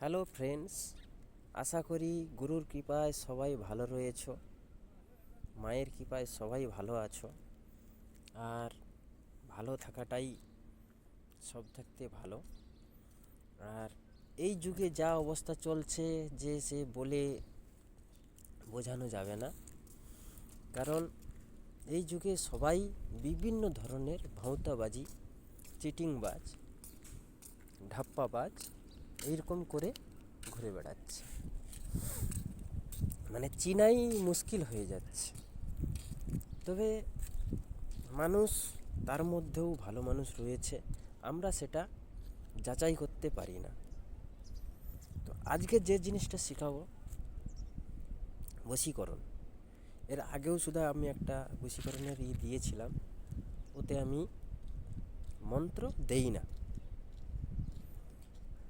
Hello friends, আশা করি গুরুর কৃপায় সবাই ভালো রয়েছো, মায়ের কৃপায় সবাই ভালো আছো, আর ভালো থাকাটাই সব থাকতে ভালো। আর এই যুগে যা অবস্থা চলছে যে সে বলে বোঝানো যাবে না, কারণ এই যুগে সবাই বিভিন্ন ধরনের ভাঁওতাবাজি চিটিংবাজ, ঢাপ্পাবাজ এইরকম করে ঘুরে বেড়াচ্ছে। মানে চিনাই মুশকিল হয়ে যাচ্ছে। তবে মানুষ তার মধ্যেও ভালো মানুষ রয়েছে, আমরা সেটা যাচাই করতে পারি না। তো আজকে যে জিনিসটা শেখাবো, বশীকরণ। এর আগেও শুধু আমি একটা বশীকরণের ই দিয়েছিলাম, ওতে আমি মন্ত্র দেই না।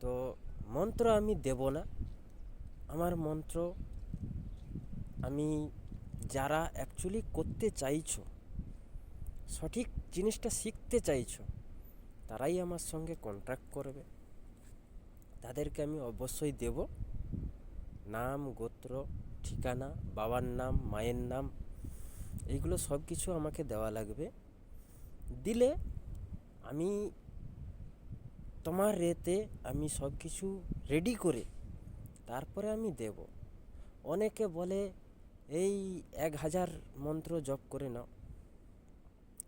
তো মন্ত্র আমি দেব না। আমার মন্ত্র আমি যারা অ্যাকচুয়ালি করতে চাইছো, সঠিক জিনিসটা শিখতে চাইছো, তারাই আমার সঙ্গে কন্ট্যাক্ট করবে। তাদেরকে আমি অবশ্যই দেব। নাম, গোত্র, ঠিকানা, বাবার নাম, মায়ের নাম, এইগুলো সব কিছু আমাকে দেওয়া লাগবে। দিলে আমি তোমার রেতে আমি সব কিছু রেডি করে তারপরে আমি দেব। অনেকে বলে, এই এক হাজার মন্ত্র জপ করে নাও,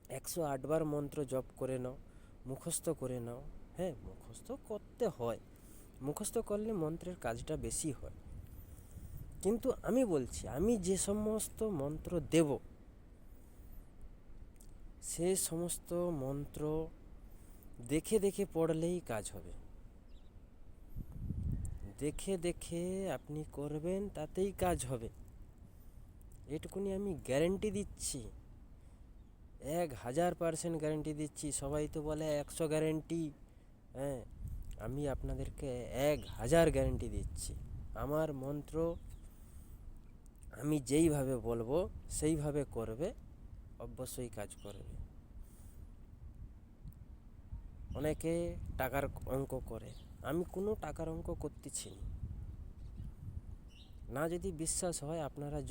একশো আটবার মন্ত্র জপ করে নাও, মুখস্থ করে নাও। হ্যাঁ মুখস্থ করতে হয়। মুখস্থ করলে মন্ত্রের কাজটা বেশি হয়। কিন্তু আমি বলছি, আমি যে সমস্ত মন্ত্র দেব, সে সমস্ত মন্ত্র দেখে দেখে পড়লেই কাজ হবে। দেখে দেখে আপনি করবেন, তাতেই কাজ হবে। এটুকুনি আমি গ্যারেন্টি দিচ্ছি। এক হাজার পার্সেন্ট গ্যারেন্টি দিচ্ছি। সবাই তো বলে একশো গ্যারেন্টি হ্যাঁ আমি আপনাদেরকে এক হাজার গ্যারেন্টি দিচ্ছি। আমার মন্ত্র আমি যেইভাবে বলব, সেইভাবে করবে, অবশ্যই কাজ করবে। অনেকে টাকার অঙ্ক করে। আমি কোনো টাকার অঙ্ক করতেছি না। যদি বিশ্বাস হয় আপনারা